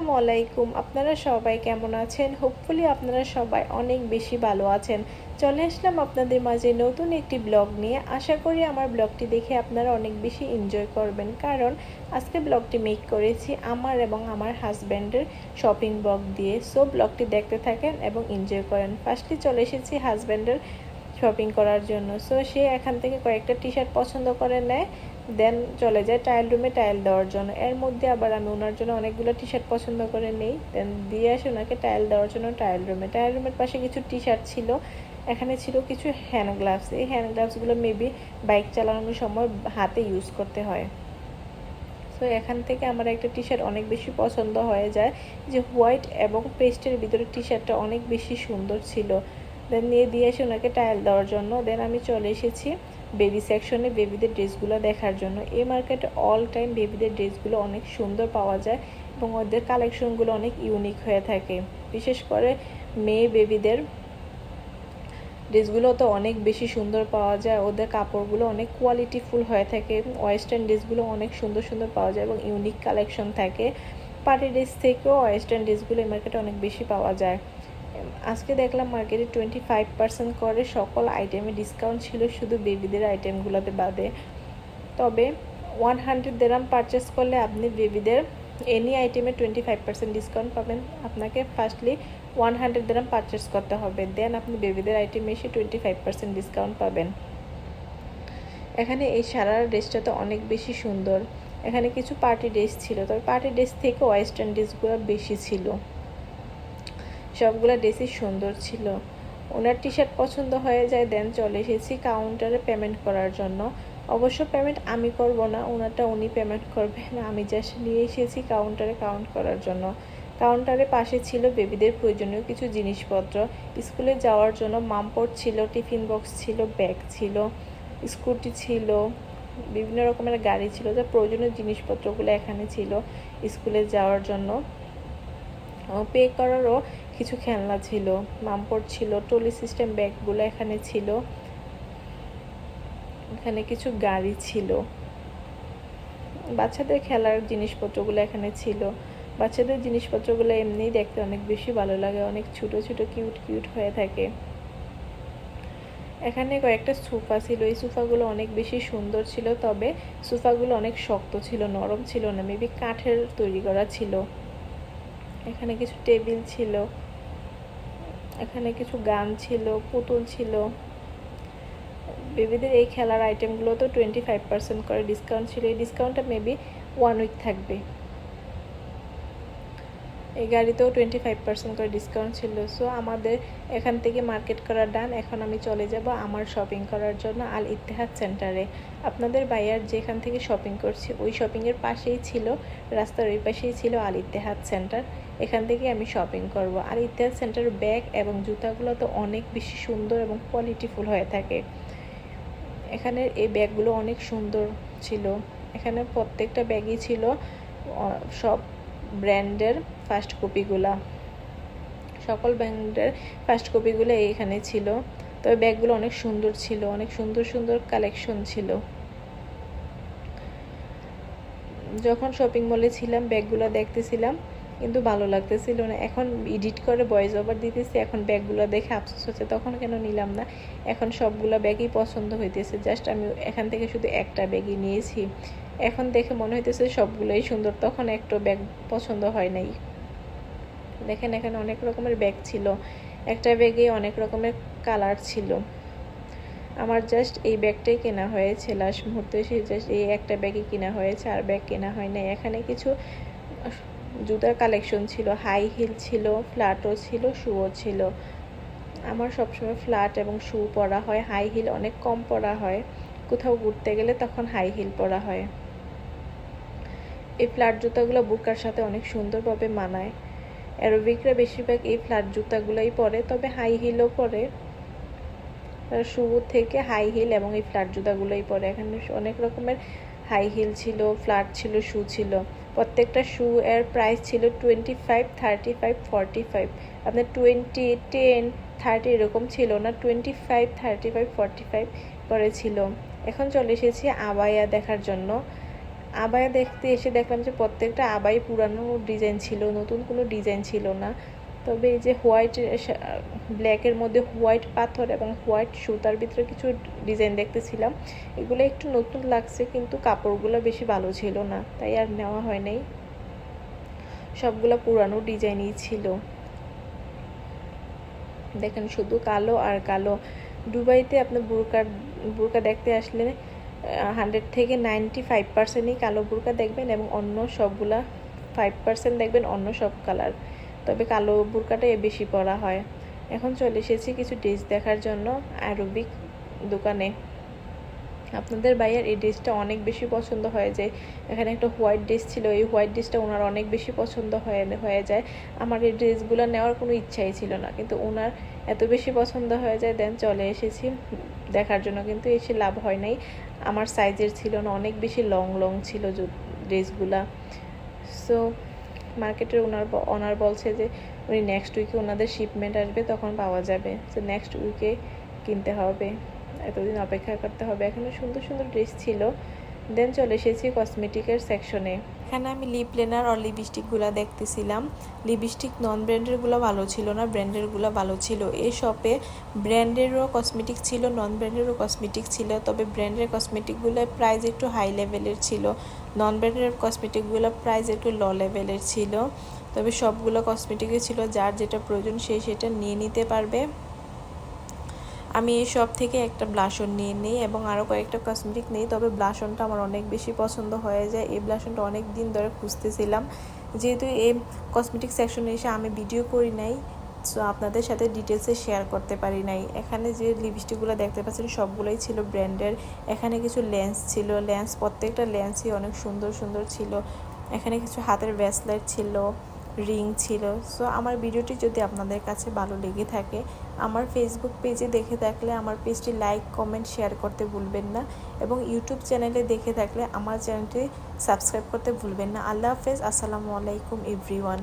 আসসালামু আলাইকুম। আপনারা সবাই কেমন আছেন? হোপফুলি আপনারা সবাই অনেক বেশি ভালো আছেন। চলে আসলাম আপনাদের মাঝে নতুন একটি ব্লগ নিয়ে। আশা করি আমার ব্লগটি দেখে আপনারা অনেক বেশি এনজয় করবেন। কারণ আজকে ব্লগটি মেক করেছি আমার এবং আমার হাজব্যান্ডের শপিং ব্লগ দিয়ে। সো ব্লগটি দেখতে থাকেন এবং এনজয় করেন। ফার্স্টলি চলে এসেছি হাজব্যান্ডের শপিং করার জন্য। সো সে এখান থেকে কয়েকটা টি শার্ট পছন্দ করে নেয় দেন চলে যায় টাইল রুমে টাইল দেওয়ার জন্য। এর মধ্যে আবার আমি ওনার জন্য অনেকগুলো টি শার্ট পছন্দ করে নেই দেন দিয়ে আসে ওনাকে টাইল দেওয়ার জন্য টাইল রুমে টাইল রুমের পাশে কিছু টি শার্ট ছিল, এখানে ছিল কিছু হ্যান্ড গ্লাভস এই হ্যান্ড গ্লাভসগুলো মেবি বাইক চালানোর সময় হাতে ইউজ করতে হয়। তো এখান থেকে আমার একটা টি শার্ট অনেক বেশি পছন্দ হয়ে যায়, যে হোয়াইট এবং পেস্টের ভিতরে টি শার্টটা অনেক বেশি সুন্দর ছিল। দেন নিয়ে দিয়ে এসে ওনাকে টাইল দেওয়ার জন্য। দেন আমি চলে এসেছি বেবি সেকশনে বেবিদের ড্রেসগুলো দেখার জন্য। এই মার্কেটে অল টাইম বেবিদের ড্রেসগুলো অনেক সুন্দর পাওয়া যায় এবং ওদের কালেকশনগুলো অনেক ইউনিক হয়ে থাকে। বিশেষ করে মেয়ে বেবিদের ড্রেসগুলো তো অনেক বেশি সুন্দর পাওয়া যায়, ওদের কাপড়গুলো অনেক কোয়ালিটিফুল হয়ে থাকে ওয়েস্টার্ন ড্রেসগুলো অনেক সুন্দর সুন্দর পাওয়া যায় এবং ইউনিক কালেকশন থাকে। পার্টি ড্রেস থেকেও ওয়েস্টার্ন ড্রেসগুলো এই মার্কেটে অনেক বেশি পাওয়া যায়। আজকে দেখলাম মার্কেটে টোয়েন্টি ফাইভ পার্সেন্ট করে সকল আইটেমে ডিসকাউন্ট ছিল, শুধু বেবিদের আইটেমগুলোতে বাদে। তবে ওয়ান হান্ড্রেড দেরাম পারচেস করলে আপনি বেবিদের এনি আইটেমে টোয়েন্টি ফাইভ পার্সেন্ট ডিসকাউন্ট পাবেন। আপনাকে firstly one hundred dirham purchase করতে হবে দেন আপনি বেবিদের আইটেমে এসে টোয়েন্টি ফাইভ পার্সেন্ট ডিসকাউন্ট পাবেন। এখানে এই সারার ড্রেসটা তো অনেক বেশি সুন্দর। এখানে কিছু পার্টি ড্রেস ছিল, তবে পার্টি ড্রেস থেকে ওয়েস্টার্ন ড্রেসগুলো বেশি ছিল। সবগুলো ড্রেসই সুন্দর ছিল। ওনার টি শার্ট পছন্দ হয়ে যায় দেন চলে এসেছি কাউন্টারে পেমেন্ট করার জন্য। অবশ্য পেমেন্ট আমি করব না, ওনারটা উনি পেমেন্ট করবেন। আমি জাস্ট নিয়ে এসেছি কাউন্টারে কাউন্ট করার জন্য। কাউন্টারে পাশে ছিল বেবিদের প্রয়োজনীয় কিছু জিনিসপত্র। স্কুলে যাওয়ার জন্য মামপট ছিল টিফিন বক্স ছিল ব্যাগ ছিল স্কুটি ছিল, বিভিন্ন রকমের গাড়ি ছিল, যা প্রয়োজনীয় জিনিসপত্রগুলো এখানে ছিল স্কুলে যাওয়ার জন্য। পে করারও কিছু খেলনা ছিল মামপট ছিল টলি সিস্টেম ব্যাগগুলো এখানে ছিল, এখানে কিছু গাড়ি ছিল। বাচ্চাদের খেলার জিনিসপত্রগুলো এখানে ছিল। বাচ্চাদের জিনিসপত্রগুলো এমনি দেখতে অনেক বেশি ভালো লাগে, অনেক ছোট ছোট, কিউট কিউট হয়ে থাকে। এখানে কয়েকটা সোফা ছিল, এই সোফাগুলো অনেক বেশি সুন্দর ছিল, তবে সোফাগুলো অনেক শক্ত ছিল, নরম ছিল না মেবি কাঠের তৈরি করা ছিল। এখানে কিছু টেবিল ছিল। এখানে কিছু গান ছিল, পুতুল ছিল। বেবিদের এই খেলার আইটেমগুলো তো টোয়েন্টি ফাইভ পার্সেন্ট করে ডিসকাউন্ট ছিল। এই ডিসকাউন্টটা মেবি ওয়ান উইক থাকবে। এই গাড়িতেও টোয়েন্টি ফাইভ পার্সেন্ট করে ডিসকাউন্ট ছিল। সো আমাদের এখান থেকে মার্কেট করা ডান এখন আমি চলে যাব আমার শপিং করার জন্য আল ইতিহাদ সেন্টারে আপনাদের বাইয়ার যেখান থেকে শপিং করছি, ওই শপিংয়ের পাশেই ছিল, রাস্তার ওই পাশেই ছিল আল ইতিহাদ সেন্টার এখান থেকে আমি শপিং করব। আর ইতিহাদ সেন্টার ব্যাগ এবং জুতাগুলো তো অনেক বেশি সুন্দর এবং কোয়ালিটিফুল হয়ে থাকে। এখানের এই ব্যাগগুলো অনেক সুন্দর ছিল। এখানে প্রত্যেকটা ব্যাগই ছিল সব ব্র্যান্ডের ফার্স্ট কপিগুলা সকল ব্র্যান্ডের ফার্স্ট কপিগুলো এইখানে ছিল। তবে ব্যাগগুলো অনেক সুন্দর ছিল, অনেক সুন্দর সুন্দর কালেকশন ছিল। যখন শপিং মলে ছিলাম, ব্যাগগুলো দেখতেছিলাম, কিন্তু ভালো লাগতেছিল না। এখন এডিট করে ভয়েস ওভার দিতেছি, এখন ব্যাগগুলো দেখে আফসোস হচ্ছে, তখন কেন নিলাম না? এখন সবগুলো ব্যাগই পছন্দ হইতেছে। জাস্ট আমি এখান থেকে শুধু একটা ব্যাগই নিয়েছি। এখন দেখে মনে হইতেছে সবগুলোই সুন্দর। তখন একটু ব্যাগ পছন্দ হয় নাই। দেখেন, এখানে অনেক রকমের ব্যাগ ছিল। একটা ব্যাগে অনেক রকমের কালার ছিল। আমার জাস্ট এই ব্যাগটাই কেনা হয়েছে লাস্ট মুহূর্তে। সে জাস্ট এই একটা ব্যাগই কেনা হয়েছে, আর ব্যাগ কেনা হয় নাই। এখানে কিছু জুতার কালেকশন ছিল হাই হিল ছিল ফ্ল্যাটও ছিল শুও ছিল। আমার সবসময় ফ্ল্যাট এবং শু পরা হয়। হাই হিল অনেক কম পরা হয়। কোথাও ঘুরতে গেলে তখন হাই হিল পরা হয়। এই ফ্ল্যাট জুতাগুলো বুকার সাথে অনেক সুন্দরভাবে মানায়। অ্যারোবিকরা বেশিরভাগ এই ফ্ল্যাট জুতাগুলোই পরে, তবে হাই হিলও পরে। শু থেকে হাই হিল এবং এই ফ্ল্যাট জুতাগুলোই পরে। এখানে অনেক রকমের হাই হিল ছিল ফ্ল্যাট ছিল শু ছিল। প্রত্যেকটা শু এর প্রাইস ছিল twenty five thirty five forty five আপনার টোয়েন্টি টেন থার্টি এরকম ছিল না। Twenty five thirty five forty five করে ছিল। এখন চলে এসেছি আবায়া দেখার জন্য। আবায়া দেখতে এসে দেখলাম যে প্রত্যেকটা আবাই পুরানো ডিজাইন ছিল, নতুন কোনো ডিজাইন ছিল না। তবে এই যে হোয়াইট ব্ল্যাকের মধ্যে হোয়াইট পাথর এবং হোয়াইট সুতার ভিতরে কিছু ডিজাইন দেখতেছিলাম। এগুলো একটু নতুন লাগছে কিন্তু কাপড়গুলো বেশি ভালো ছিল না, তাই আর নেওয়া হয় নাই। সবগুলো পুরানো ডিজাইনই ছিল। দেখেন শুধু কালো আর কালো। দুবাইতে আপনি বুরকার বুরকা দেখতে আসলে হান্ড্রেড থেকে নাইনটি ফাইভ পার্সেন্টই কালো বুরকা দেখবেন এবং অন্য সবগুলা ফাইভ পার্সেন্ট দেখবেন অন্য সব কালার তবে কালো বুরকাটাই বেশি পরা হয়। এখন চলে এসেছি কিছু ড্রেস দেখার জন্য অ্যারোবিক দোকানে। আপনাদের ভাইয়ের এই ড্রেসটা অনেক বেশি পছন্দ হয়ে যায়। এখানে একটা হোয়াইট ড্রেস ছিল, এই হোয়াইট ড্রেসটা ওনার অনেক বেশি পছন্দ হয়ে হয়ে যায়। আমার এই ড্রেসগুলো নেওয়ার কোনো ইচ্ছাই ছিল না, কিন্তু ওনার এত বেশি পছন্দ হয়ে যায়, দেন চলে এসেছি দেখার জন্য, কিন্তু এসে লাভ হয় নাই। আমার সাইজের ছিল না, অনেক বেশি লং লং ছিল ড্রেসগুলা সো মার্কেটের ওনার ওনার বলছে যে, উনি নেক্সট উইকে ওনাদের শিপমেন্ট আসবে, তখন পাওয়া যাবে। সো নেক্সট উইকে কিনতে হবে। এতদিন অপেক্ষা করতে হবে। এখানে সুন্দর সুন্দর ড্রেস ছিল। দেন চলে এসেছি কসমেটিকের সেকশনে এখানে আমি লিপ লেনার আর লিপস্টিকগুলো দেখতেছিলাম। লিপস্টিক নন ব্র্যান্ডেরগুলো ভালো ছিল না ব্র্যান্ডেরগুলো ভালো ছিল। এই শপে ব্র্যান্ডেরও কসমেটিক ছিল নন ব্র্যান্ডেরও কসমেটিক ছিল, তবে ব্র্যান্ডের কসমেটিকগুলোর প্রাইস একটু হাই লেভেলের ছিল। নন ব্র্যান্ডের কসমেটিকগুলো প্রাইস একটু ল লেভেলের ছিল। তবে সবগুলো কসমেটিকই ছিল, যার যেটা প্রয়োজন সে সেটা নিয়ে নিতে পারবে। আমি এই সব থেকে একটা ব্লাশন নিয়ে নিই এবং আরও কয়েকটা কসমেটিক নিই, তবে ব্লাশনটা আমার অনেক বেশি পছন্দ হয়ে যায়। এই ব্লাশনটা অনেক দিন ধরে খুঁজতেছিলাম। যেহেতু এই কসমেটিক সেকশনে এসে আমি ভিডিও করি নাই সো আপনাদের সাথে ডিটেলসে শেয়ার করতে পারি নাই। এখানে যে লিপস্টিকগুলো দেখতে পাচ্ছেন, সবগুলোই ছিল ব্র্যান্ডের এখানে কিছু লেন্স ছিল লেন্স প্রত্যেকটা লেন্সই অনেক সুন্দর সুন্দর ছিল। এখানে কিছু হাতের ব্রেসলেট ছিল রিং ছিল। সো আমার ভিডিওটি যদি আপনাদের কাছে ভালো লেগে থাকে আমার ফেসবুক পেজে দেখে থাকলে, আমার পেজটি লাইক কমেন্ট শেয়ার করতে ভুলবেন না এবং ইউটিউব চ্যানেলে দেখে থাকলে আমার চ্যানেলটি সাবস্ক্রাইব করতে ভুলবেন না। আল্লাহ হাফেজ। আসসালামু আলাইকুম এভরিওয়ান